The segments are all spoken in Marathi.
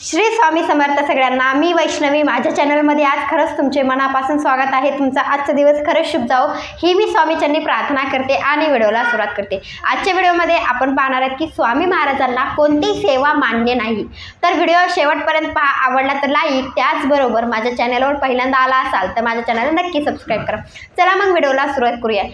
श्री स्वामी समर्थ सगळ्यांना मी वैष्णवी माझ्या चॅनलमध्ये आज खरंच तुमचे मनापासून स्वागत आहे. तुमचा आजचा दिवस खरंच शुभ जाओ ही मी स्वामीच्यांनी प्रार्थना करते आणि व्हिडिओला सुरुवात करते. आजच्या व्हिडिओमध्ये आपण पाहणार आहोत की स्वामी महाराजांना कोणती सेवा मान्य नाही. तर व्हिडिओ शेवटपर्यंत पहा. आवडला तर लाईक त्याचबरोबर माझ्या चॅनलवर पहिल्यांदा आला असाल तर माझ्या चॅनलला नक्की सबस्क्राईब करा. चला मग व्हिडिओला सुरुवात करूया.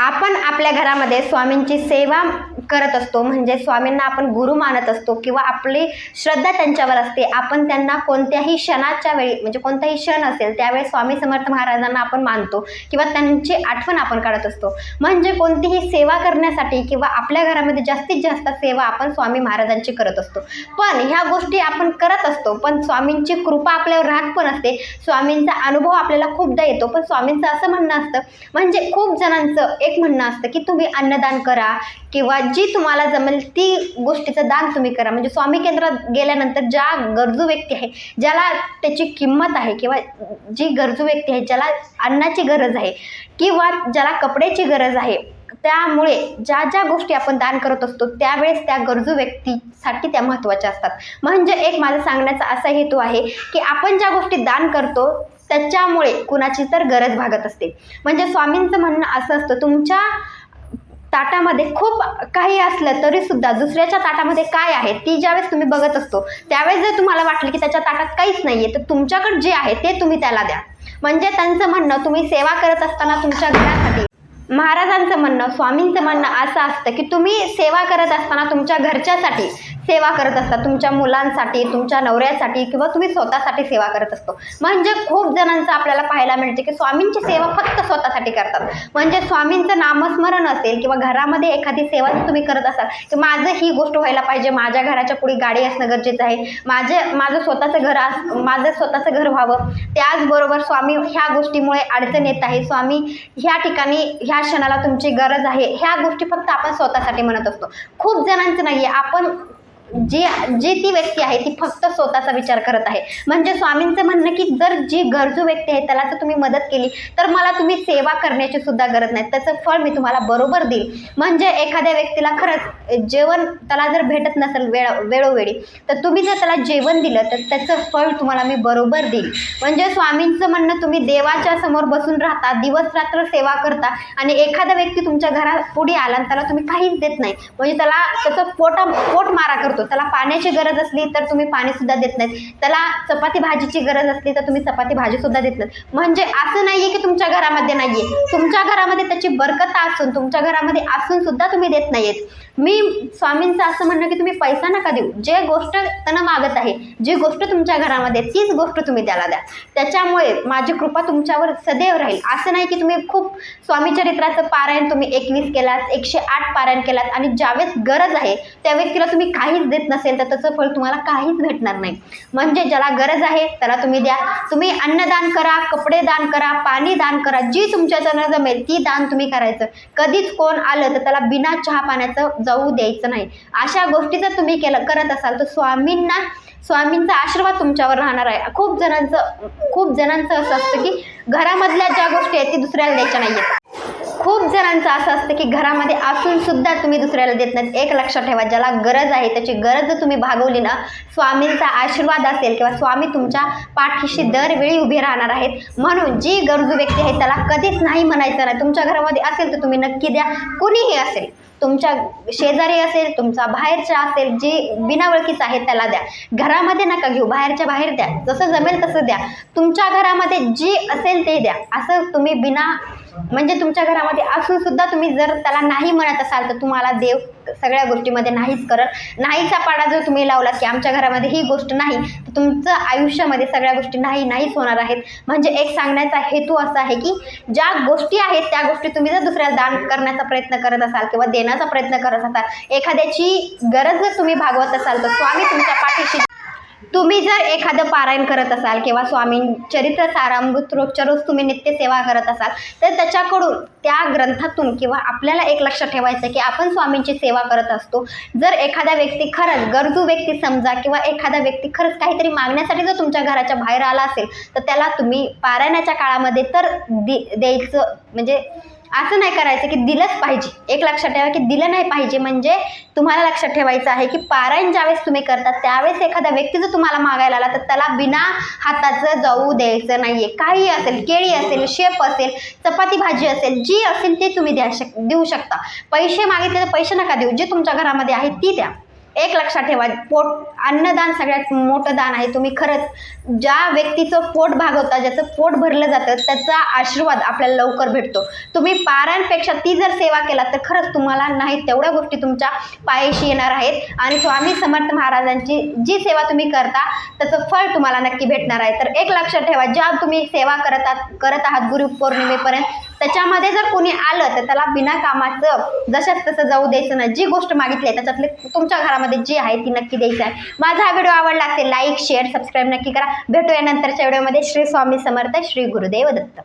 आपण आपल्या घरामध्ये स्वामींची सेवा करत असतो. म्हणजे स्वामींना आपण गुरु मानत असतो किंवा आपली श्रद्धा त्यांच्यावर असते. आपण त्यांना कोणत्याही क्षणाच्या वेळी म्हणजे कोणताही क्षण असेल त्यावेळी स्वामी समर्थ महाराजांना आपण मानतो किंवा त्यांची आठवण आपण काढत असतो. म्हणजे कोणतीही सेवा करण्यासाठी किंवा आपल्या घरामध्ये जास्तीत जास्त सेवा आपण स्वामी महाराजांची करत असतो. पण ह्या गोष्टी आपण करत असतो. पण स्वामींची कृपा आपल्यावर राहत पण असते. स्वामींचा अनुभव आपल्याला खूपदा येतो. पण स्वामींचं असं म्हणणं असतं. म्हणजे खूप जणांचं एक म्हणणं असतं की तुम्ही अन्नदान करा किंवा जी तुम्हाला जमेल ती गोष्टीचं दान तुम्ही करा. म्हणजे स्वामी केंद्रात गेल्यानंतर ज्या गरजू व्यक्ती आहे ज्याला त्याची किंमत आहे किंवा जी गरजू व्यक्ती आहे ज्याला अन्नाची गरज आहे किंवा ज्याला कपड्याची गरज आहे त्यामुळे ज्या ज्या गोष्टी आपण दान करत असतो त्यावेळेस त्या गरजू व्यक्तीसाठी त्या महत्त्वाच्या असतात. म्हणजे एक माझं सांगण्याचा असा हेतू आहे की आपण ज्या गोष्टी दान करतो त्याच्यामुळे कुणाची तर गरज भागत असते. म्हणजे स्वामींचं म्हणणं असं असतं तुमच्या ताटामध्ये खूप काही असलं तरी सुद्धा दुसऱ्याच्या ताटामध्ये काय आहे ती ज्यावेळेस तुम्ही बघत असतो त्यावेळेस जर तुम्हाला वाटलं की त्याच्या ताटात काहीच नाही आहे तर तुमच्याकडे जे आहे ते तुम्ही त्याला द्या. म्हणजे त्यांचं म्हणणं तुम्ही सेवा करत असताना तुमच्या घरासाठी महाराजांचं म्हणणं स्वामींचं म्हणणं असं असतं की तुम्ही सेवा करत असताना तुमच्या घरच्यासाठी सेवा करत असता तुमच्या मुलांसाठी तुमच्या नवऱ्यासाठी किंवा तुम्ही स्वतःसाठी सेवा करत असतो. म्हणजे खूप जणांचं आपल्याला पाहायला मिळते की स्वामींची सेवा फक्त स्वतःसाठी करतात. म्हणजे स्वामींचं नामस्मरण असेल किंवा घरामध्ये एखादी सेवा तुम्ही करत असाल की माझं ही गोष्ट व्हायला पाहिजे माझ्या घराच्या पुढे गाडी असणं गरजेचं आहे माझे माझं स्वतःचं घर अस माझं स्वतःचं घर व्हावं. त्याचबरोबर स्वामी ह्या गोष्टीमुळे अडचण येत आहे. स्वामी ह्या ठिकाणी ह्या क्षणाला तुमची गरज आहे. ह्या गोष्टी फक्त आपण स्वतःसाठी म्हणत असतो. खूप जणांचं नाही आहे आपण जी जी ती व्यक्ती आहे ती फक्त स्वतःचा विचार करत आहे. म्हणजे स्वामींचं म्हणणं की जर जी गरजू व्यक्ती आहे त्याला जर तुम्ही मदत केली तर मला तुम्ही सेवा करण्याची सुद्धा गरज नाही. त्याचं फळ मी तुम्हाला बरोबर देईल म्हणजे एखाद्या व्यक्तीला खरंच जेवण त्याला जर भेटत नसेल वेळ वेळोवेळी तर तुम्ही जर त्याला जेवण दिलं तर त्याचं फळ तुम्हाला मी बरोबर देईल म्हणजे स्वामींचं म्हणणं तुम्ही देवाच्या समोर बसून राहता दिवस रात्र सेवा करता आणि एखादा व्यक्ती तुमच्या घरात पुढे आला आणि त्याला तुम्ही काहीच देत नाही. म्हणजे त्याला त्याचं पोटा पोट मारा करतो. त्याला पाण्याची गरज असली तर तुम्ही पाणी सुद्धा देत नाहीत. त्याला चपाती भाजीची गरज असली तर तुम्ही चपाती भाजी सुद्धा देत नाहीत. म्हणजे असं नाहीये की तुमच्या घरामध्ये नाहीये. तुमच्या घरामध्ये त्याची बरकता असून तुमच्या घरामध्ये असून सुद्धा तुम्ही देत नाहीयेत. मी स्वामींचं असं म्हणणं की तुम्ही पैसा नका देऊ. जे गोष्ट त्यांना मागत आहे जी गोष्ट तुमच्या घरामध्ये तीच गोष्ट तुम्ही त्याला द्या. त्याच्यामुळे माझी कृपा तुमच्यावर सदैव राहील. असं नाही की तुम्ही खूप स्वामी चरित्राचं पारायण तुम्ही एकवीस केलात एकशे आठ पारायण केलात आणि ज्यावेळेस गरज आहे त्या व्यक्तीला तुम्ही काहीच देत नसेल तर त्याचं फळ तुम्हाला काहीच भेटणार नाही. म्हणजे ज्याला गरज आहे त्याला तुम्ही द्या. तुम्ही अन्नदान करा कपडे दान करा पाणी दान करा जी तुमच्याच्यानं जमेल ती दान तुम्ही करायचं. कधीच कोण आलं तर त्याला बिना चहा पाण्याचं जाऊ द्यायचं नाही. अशा गोष्टी जर तुम्ही केलं करत असाल तर स्वामींना स्वामींचा आशीर्वाद तुमच्यावर राहणार आहे. खूप जणांचं खूप जणांचं असं असतं की घरामधल्या ज्या गोष्टी आहेत ती दुसऱ्याला द्यायच्या नाही आहेत खूप जणांचं असं असतं की घरामध्ये असून सुद्धा तुम्ही दुसऱ्याला देत नाहीत. एक लक्षात ठेवा ज्याला गरज आहे त्याची गरज जर तुम्ही भागवली ना स्वामींचा आशीर्वाद असेल किंवा स्वामी तुमच्या पाठीशी दरवेळी उभे राहणार आहेत. म्हणून जी गरजू व्यक्ती आहे त्याला कधीच नाही म्हणायचं नाही. तुमच्या घरामध्ये असेल तर तुम्ही नक्की द्या. कुणीही असेल तुमच्या शेजारी असेल तुमचा बाहेरच्या असेल जी बिनावळखीच आहे त्याला द्या. घरामध्ये नका घेऊ बाहेरच्या बाहेर द्या. जसं जमेल तसं द्या. तुमच्या घरामध्ये जे असेल ते द्या. असं तुम्ही बिना म्हणजे तुमच्या घरामध्ये असून सुद्धा तुम्ही जर त्याला नाही म्हणत असाल तर तुम्हाला देव सगळ्या गोष्टीमध्ये नाहीच करत. नाहीचा पाडा जर तुम्ही लावला की आमच्या घरामध्ये ही गोष्ट नाही तर तुमचं आयुष्यामध्ये सगळ्या गोष्टी नाही नाहीच होणार आहेत. म्हणजे एक सांगण्याचा हेतू असा आहे की ज्या गोष्टी आहेत त्या गोष्टी तुम्ही जर दुसऱ्याला दान करण्याचा प्रयत्न करत असाल किंवा देण्याचा प्रयत्न करत असाल एखाद्याची गरज जर तुम्ही भागवत असाल तर स्वामी तुमच्या पाठीशी तुम्ही जर एखादं पारायण करत असाल किंवा स्वामी चरित्र सारामृत रोजच्या रोज तुम्ही नित्यसेवा करत असाल तर त्याच्याकडून त्या ग्रंथातून किंवा आपल्याला एक लक्ष ठेवायचं की आपण स्वामींची सेवा करत असतो. जर एखादा व्यक्ती खरंच गरजू व्यक्ती समजा किंवा एखादा व्यक्ती खरंच काहीतरी मागण्यासाठी जर तुमच्या घराच्या बाहेर आला असेल तर त्याला तुम्ही पारायणाच्या काळामध्ये तर दि द्यायचं म्हणजे असं नाही करायचं की दिलंच पाहिजे. एक लक्षात ठेवा की दिलं नाही पाहिजे म्हणजे तुम्हाला लक्षात ठेवायचं आहे की पारायण ज्यावेळेस तुम्ही करतात त्यावेळेस एखादा व्यक्ती जर तुम्हाला मागायला आला तर त्याला बिना हाताचं जाऊ द्यायचं नाही आहे काही असेल केळी असेल शेप असेल चपाती भाजी असेल जी असेल ते तुम्ही द्या शक देऊ शकता. पैसे मागितले तर पैसे नका देऊ. जे तुमच्या घरामध्ये आहे ती द्या. एक लक्षात ठेवा पोट अन्नदान सगळ्यात मोठं दान आहे. तुम्ही खरंच ज्या व्यक्तीचं पोट भागवता ज्याचं पोट भरलं जातं त्याचा आशीर्वाद आपल्याला लवकर भेटतो. तुम्ही पारांपेक्षा ती जर सेवा केला तर खरंच तुम्हाला नाही तेवढ्या गोष्टी तुमच्या पायाशी येणार आहेत. आणि स्वामी समर्थ महाराजांची जी सेवा तुम्ही करता त्याचं फळ तुम्हाला नक्की भेटणार आहे. तर एक लक्षात ठेवा ज्या तुम्ही सेवा करत आहात करत आहात गुरुपौर्णिमेपर्यंत त्याच्यामध्ये जर कोणी आलं तर त्याला बिना कामाचं जशाच तसं जाऊ द्यायचं नाही. जी गोष्ट मागितली आहे त्याच्यातले तुमच्या घरामध्ये जी आहे ती नक्की द्यायची आहे. माझा हा व्हिडिओ आवडला असेल लाईक शेअर सबस्क्राईब नक्की करा. भेटूया नंतरच्या व्हिडिओमध्ये. श्री स्वामी समर्थ श्री गुरुदेव दत्त.